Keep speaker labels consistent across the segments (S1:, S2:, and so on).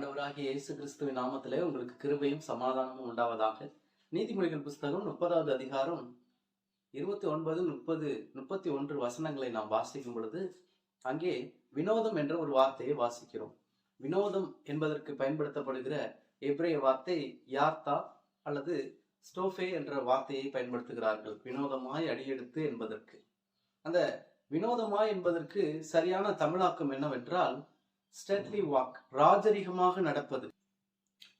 S1: ஆண்டவராகிய இயேசு கிறிஸ்துவின் நாமத்திலே உங்களுக்கு கிருபையும் சமாதானமும் உண்டாவதாக. நீதிமொழிகள் புஸ்தகம் முப்பதாவது அதிகாரம் இருபத்தி ஒன்பது முப்பது முப்பத்தி ஒன்று வசனங்களை நாம் வாசிக்கும் பொழுது அங்கே வினோதம் என்ற ஒரு வார்த்தையை வாசிக்கிறோம். வினோதம் என்பதற்கு பயன்படுத்தப்படுகிற எப்ரேய வார்த்தை யார்த்தா அல்லது ஸ்டோஃபே என்ற வார்த்தையை பயன்படுத்துகிறார்கள். வினோதமாய் அடியெடுத்து என்பதற்கு. அந்த வினோதமாய் என்பதற்கு சரியான தமிழாக்கம் என்னவென்றால் ஸ்டெட்லி வாக் ராஜரிகமாக நடப்பது.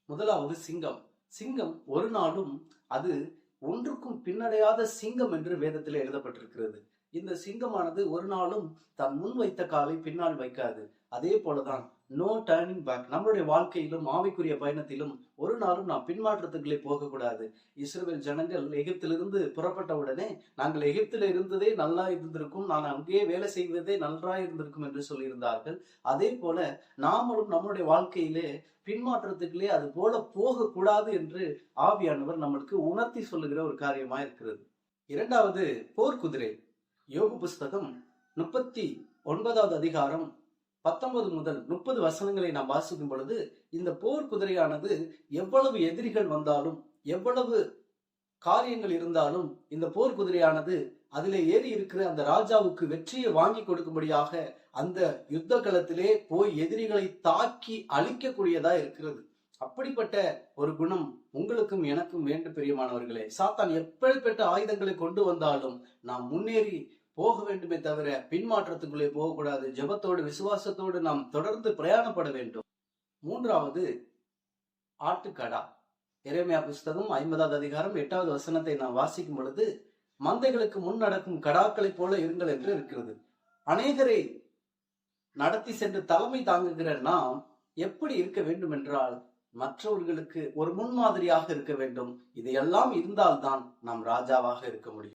S1: முதலாவது சிங்கம். சிங்கம் ஒரு நாளும் அது ஒன்றுக்கும் பின்னடையாத சிங்கம் என்று வேதத்தில் எழுதப்பட்டிருக்கிறது. இந்த சிங்கமானது ஒரு நாளும் தன் முன் வைத்த காலை பின்னால் வைக்காது. அதே போலதான் நோ டர்னிங் பேக் நம்மளுடைய வாழ்க்கையிலும் ஆவிக்குரிய பயணத்திலும் ஒரு நாளும் நாம் பின்மாற்றத்துக்குள்ளே போகக்கூடாது. இஸ்ரேல் ஜனங்கள் எகிப்திலிருந்து புறப்பட்ட உடனே நாங்கள் எகிப்தில் இருந்ததே நல்லா இருந்திருக்கும். நான் அங்கேயே வேலை செய்வதே நன்றா இருந்திருக்கும் என்று சொல்லியிருந்தார்கள். அதே போல நாமளும் நம்மளுடைய வாழ்க்கையிலே பின்மாற்றத்துக்குள்ளே அது போல போகக்கூடாது என்று ஆவியானவர் நம்மளுக்கு உணர்த்தி சொல்லுகிற ஒரு காரியமா இருக்கிறது. இரண்டாவது போர்க்குதிரை. யோக புஸ்தகம் முப்பத்தி ஒன்பதாவது அதிகாரம் பத்தொன்பது முதல் முப்பது வசனங்களை நாம் வாசிக்கும் பொழுது இந்த போர் குதிரையானது எவ்வளவு எதிரிகள் வந்தாலும் எவ்வளவு காரியங்கள் இருந்தாலும் இந்த போர் குதிரையானது அதிலே ஏறி இருக்கிற அந்த ராஜாவுக்கு வெற்றியை வாங்கி கொடுக்கும்படியாக அந்த யுத்த களத்திலே போய் எதிரிகளை தாக்கி அழிக்கக்கூடியதா இருக்கிறது. அப்படிப்பட்ட ஒரு குணம் உங்களுக்கும் எனக்கும் வேண்டும் பிரியமானவர்களே. சாத்தான் எப்படிப்பட்ட ஆயுதங்களை கொண்டு வந்தாலும் நாம் முன்னேறி போக வேண்டுமே தவிர பின்மாற்றத்துக்குள்ளே போகக்கூடாது. ஜெபத்தோடு விசுவாசத்தோடு நாம் தொடர்ந்து பிரயாணப்பட வேண்டும். மூன்றாவது ஆட்டுக்கடா. இறைமையா புஸ்தகம் ஐம்பதாவது அதிகாரம் எட்டாவது வசனத்தை நாம் வாசிக்கும் பொழுது மந்தைகளுக்கு முன் நடக்கும் கடாக்களைப் போல இருங்கள் என்று இருக்கிறது. அநேகரை நடத்தி சென்று தலைமை தாங்குகிற நாம் எப்படி இருக்க வேண்டும் என்றால் மற்றவர்களுக்கு ஒரு முன்மாதிரியாக இருக்க வேண்டும். இதையெல்லாம் இருந்தால்தான் நாம் ராஜாவாக இருக்க முடியும்.